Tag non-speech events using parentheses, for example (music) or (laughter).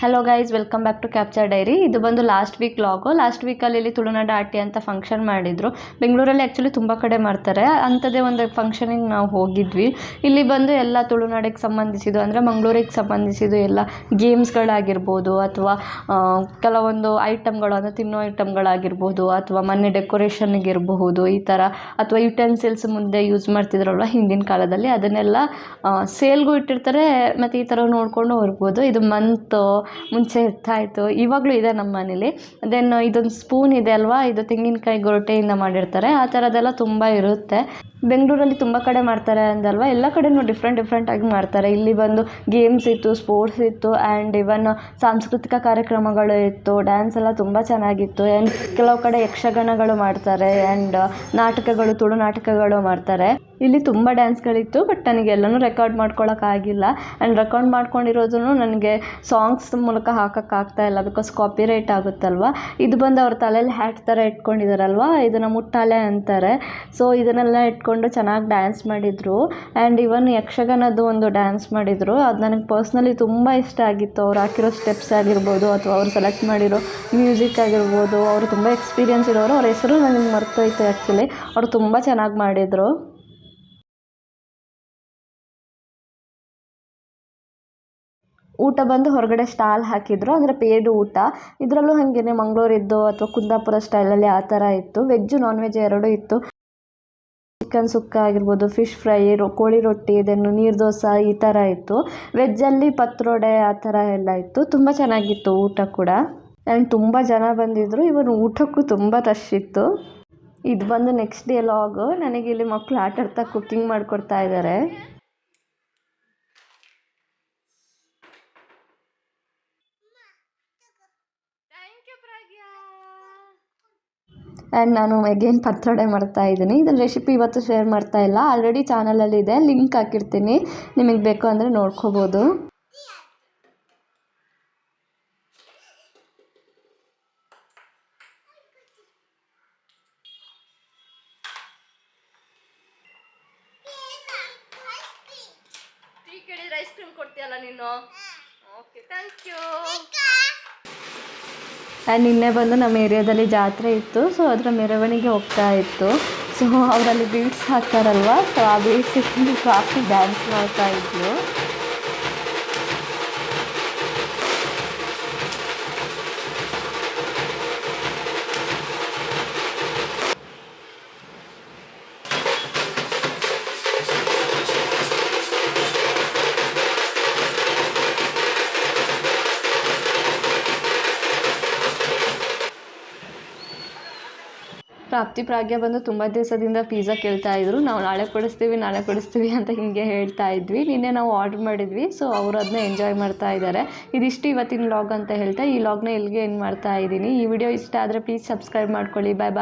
Hello guys welcome back to capture diary ಇದು ಬಂದು last week ಲಾಗು last ವೀಕಲ್ಲಿ ಇಲ್ಲಿ ತುಳುನಾಡ ಆಟಿ ಅಂತ ಫಂಕ್ಷನ್ ಮಾಡಿದರು. ಬೆಂಗಳೂರಲ್ಲಿ ಆ್ಯಕ್ಚುಲಿ ತುಂಬ ಕಡೆ ಮಾಡ್ತಾರೆ. ಅಂಥದ್ದೇ ಒಂದು ಫಂಕ್ಷನಿಗೆ ನಾವು ಹೋಗಿದ್ವಿ. ಇಲ್ಲಿ ಬಂದು ಎಲ್ಲ ತುಳುನಾಡಿಗೆ ಸಂಬಂಧಿಸಿದ್ದು, ಅಂದರೆ ಮಂಗಳೂರಿಗೆ ಸಂಬಂಧಿಸಿದ್ದು ಎಲ್ಲ ಗೇಮ್ಸ್ಗಳಾಗಿರ್ಬೋದು ಅಥವಾ ಕೆಲವೊಂದು ಐಟಮ್ಗಳು ಅಂದರೆ ತಿನ್ನೋ ಐಟಮ್ಗಳಾಗಿರ್ಬೋದು ಅಥವಾ ಮನೆ ಡೆಕೋರೇಷನ್ಗಿರಬಹುದು ಈ ಥರ ಅಥವಾ ಯುಟೆನ್ಸಿಲ್ಸ್ ಮುಂದೆ ಯೂಸ್ ಮಾಡ್ತಿದ್ರಲ್ವ ಹಿಂದಿನ ಕಾಲದಲ್ಲಿ, ಅದನ್ನೆಲ್ಲ ಸೇಲ್ಗೂ ಇಟ್ಟಿರ್ತಾರೆ, ಮತ್ತು ಈ ಥರ ನೋಡಿಕೊಂಡು ಹೋಗ್ಬೋದು. ಇದು ಮಂತು ಮುಂಚೆ ಇರ್ತಾ ಇತ್ತು. ಇವಾಗಲೂ ಇದೆ ನಮ್ಮ ಮನೇಲಿ. ದೆನ್ ಇದೊಂದು ಸ್ಪೂನ್ ಇದೆ ಅಲ್ವಾ? ಇದು ತೆಂಗಿನಕಾಯಿ ಗೊರಟೆಯಿಂದ ಮಾಡಿರ್ತಾರೆ. ಆ ಥರದ್ದೆಲ್ಲ ತುಂಬ ಇರುತ್ತೆ. ಬೆಂಗಳೂರಲ್ಲಿ ತುಂಬ ಕಡೆ ಮಾಡ್ತಾರೆ ಅಂದಲ್ವಾ? ಎಲ್ಲ ಕಡೆನೂ ಡಿಫ್ರೆಂಟ್ ಡಿಫ್ರೆಂಟಾಗಿ ಮಾಡ್ತಾರೆ. ಇಲ್ಲಿ ಬಂದು ಗೇಮ್ಸ್ ಇತ್ತು ಸ್ಪೋರ್ಟ್ಸ್ ಇತ್ತು ಆ್ಯಂಡ್ ಇವನ್ ಸಾಂಸ್ಕೃತಿಕ ಕಾರ್ಯಕ್ರಮಗಳು ಇತ್ತು. ಡ್ಯಾನ್ಸ್ ಎಲ್ಲ ತುಂಬ ಚೆನ್ನಾಗಿತ್ತು. ಆ್ಯಂಡ್ ಕೆಲವು ಕಡೆ ಯಕ್ಷಗಾನಗಳು ಮಾಡ್ತಾರೆ. ಆ್ಯಂಡ್ ನಾಟಕಗಳು ತುಳು ನಾಟಕಗಳು ಮಾಡ್ತಾರೆ. ಇಲ್ಲಿ ತುಂಬ ಡ್ಯಾನ್ಸ್ಗಳಿತ್ತು ಬಟ್ ನನಗೆ ಎಲ್ಲನೂ ರೆಕಾರ್ಡ್ ಮಾಡ್ಕೊಳ್ಳೋಕ್ಕಾಗಿಲ್ಲ ಆ್ಯಂಡ್ ರೆಕಾರ್ಡ್ ಮಾಡ್ಕೊಂಡಿರೋದನ್ನು ನನಗೆ ಸಾಂಗ್ಸ್ ಮೂಲಕ ಹಾಕೋಕ್ಕಾಗ್ತಾ ಇಲ್ಲ ಬಿಕಾಸ್ ಕಾಪಿರೈಟ್ ಆಗುತ್ತಲ್ವ? ಇದು ಬಂದು ಅವ್ರ ತಲೆಯಲ್ಲಿ ಹ್ಯಾಟ್ ಥರ ಇಟ್ಕೊಂಡಿದ್ದಾರಲ್ವ ಇದನ್ನು ಮುಟ್ಟಾಲೆ ಅಂತಾರೆ. ಸೊ ಇದನ್ನೆಲ್ಲ ಇಟ್ಕೊಂಡು ಚೆನ್ನಾಗಿ ಡ್ಯಾನ್ಸ್ ಮಾಡಿದರು. ಆ್ಯಂಡ್ ಇವನ್ ಯಕ್ಷಗಾನದ್ದು ಒಂದು ಡ್ಯಾನ್ಸ್ ಮಾಡಿದರು. ಅದು ನನಗೆ ಪರ್ಸ್ನಲಿ ತುಂಬ ಇಷ್ಟ ಆಗಿತ್ತು. ಅವ್ರು ಹಾಕಿರೋ ಸ್ಟೆಪ್ಸ್ ಆಗಿರ್ಬೋದು, ಅಥವಾ ಅವ್ರು ಸೆಲೆಕ್ಟ್ ಮಾಡಿರೋ ಮ್ಯೂಸಿಕ್ ಆಗಿರ್ಬೋದು, ಅವರು ತುಂಬ ಎಕ್ಸ್ಪೀರಿಯನ್ಸ್ ಇರೋರು, ಅವ್ರ ಹೆಸರು ನನಗೆ ಮರ್ತೋಯ್ತು ಆ್ಯಕ್ಚುಲಿ ಅವರು ತುಂಬ ಚೆನ್ನಾಗಿ ಮಾಡಿದರು. ಊಟ ಬಂದು ಹೊರಗಡೆ ಸ್ಟಾಲ್ ಹಾಕಿದ್ರು. ಅಂದರೆ ಪೇಯ್ಡ್ ಊಟ. ಇದರಲ್ಲೂ ಹಾಗೇನೆ ಮಂಗಳೂರಿದ್ದು ಅಥವಾ ಕುಂದಾಪುರ ಸ್ಟೈಲಲ್ಲಿ ಆ ಥರ ಇತ್ತು. ವೆಜ್ಜು ನಾನ್ ವೆಜ್ ಎರಡೂ ಇತ್ತು. ಚಿಕನ್ ಸುಕ್ಕ ಆಗಿರ್ಬೋದು ಫಿಶ್ ಫ್ರೈ ರೊ, ಕೋಳಿ ರೊಟ್ಟಿ ಇದನ್ನು ನೀರು ದೋಸೆ ಈ ಥರ ಇತ್ತು. ವೆಜ್ಜಲ್ಲಿ ಪತ್ರೊಡೆ ಆ ಥರ ಎಲ್ಲ ಇತ್ತು. ತುಂಬ ಚೆನ್ನಾಗಿತ್ತು ಊಟ ಕೂಡ. ಆ್ಯಂಡ್ ತುಂಬ ಜನ ಬಂದಿದ್ದರು ಇವನು ಊಟಕ್ಕೂ ತುಂಬ ರಶ್ ಇತ್ತು. ಇದು ಬಂದು ನೆಕ್ಸ್ಟ್ ಡೇ ಲಾಗು ನನಗೆ ಇಲ್ಲಿ ಮಕ್ಕಳು ಆಟಾಡ್ತಾ ಕುಕ್ಕಿಂಗ್ ಮಾಡಿಕೊಡ್ತಾ ಇದ್ದಾರೆ ಆ್ಯಂಡ್ ನಾನು ಎಗೇನ್ ಪತ್ರೊಡೆ ಮಾಡ್ತಾ ಇದ್ದೀನಿ. ಇದನ್ನ ರೆಸಿಪಿ ಇವತ್ತು ಶೇರ್ ಮಾಡ್ತಾ ಇಲ್ಲ. ಆಲ್ರೆಡಿ ಚಾನಲಲ್ಲಿ ಇದೆ. ಲಿಂಕ್ ಹಾಕಿರ್ತೀನಿ. ನಿಮಗೆ ಬೇಕು ಅಂದರೆ ನೋಡ್ಕೋಬೋದು. ಕೇಳಿದ್ರೆ ಐಸ್ ಕ್ರೀಮ್ ಕೊಡ್ತೀಯಲ್ಲ ನೀನು? ಓಕೆ ಥ್ಯಾಂಕ್ ಯು ಆ್ಯಂಡ್ ನಿನ್ನೆ ಬಂದು ನಮ್ಮ ಏರಿಯಾದಲ್ಲಿ ಜಾತ್ರೆ ಇತ್ತು ಸೊ ಅದರ ಮೆರವಣಿಗೆ ಹೋಗ್ತಾ ಇತ್ತು. ಸೊ (laughs) ಅವರಲ್ಲಿ ಬೀಟ್ಸ್ ಹಾಕ್ತಾರಲ್ವ ಸೊ ಆ ಬೀಟ್ಸ್ ಇಟ್ಕೊಂಡು ಕಾಫಿ ಡ್ಯಾನ್ಸ್ ಮಾಡ್ತಾ ಇದ್ಲು. ಪ್ರಾಪ್ತಿ ಪ್ರಾಗ್ಯ ಬಂದು ತುಂಬ ದಿವಸದಿಂದ ಪಿಜ್ಜಾ ಕೇಳ್ತಾ ಇದ್ರು. ನಾವು ನಾಳೆ ಕೊಡಿಸ್ತೀವಿ ನಾಳೆ ಕೊಡಿಸ್ತೀವಿ ಅಂತ ಹಿಂಗೆ ಹೇಳ್ತಾ ಇದ್ವಿ. ನಿನ್ನೆ ನಾವು ಆರ್ಡ್ರ್ ಮಾಡಿದ್ವಿ ಸೊ ಅವರು ಅದನ್ನ ಎಂಜಾಯ್ ಮಾಡ್ತಾ ಇದ್ದಾರೆ. ಇದಿಷ್ಟು ಇವತ್ತಿನ ಲಾಗ್ ಅಂತ ಹೇಳ್ತಾ, ಈ ಲಾಗ್ನ ಇಲ್ಲಿಗೆ ಏನು ಮಾಡ್ತಾ ಇದ್ದೀನಿ. ಈ ವಿಡಿಯೋ ಇಷ್ಟ ಆದರೆ ಪ್ಲೀಸ್ ಸಬ್ಸ್ಕ್ರೈಬ್ ಮಾಡ್ಕೊಳ್ಳಿ. ಬಾಯ್ ಬಾಯ್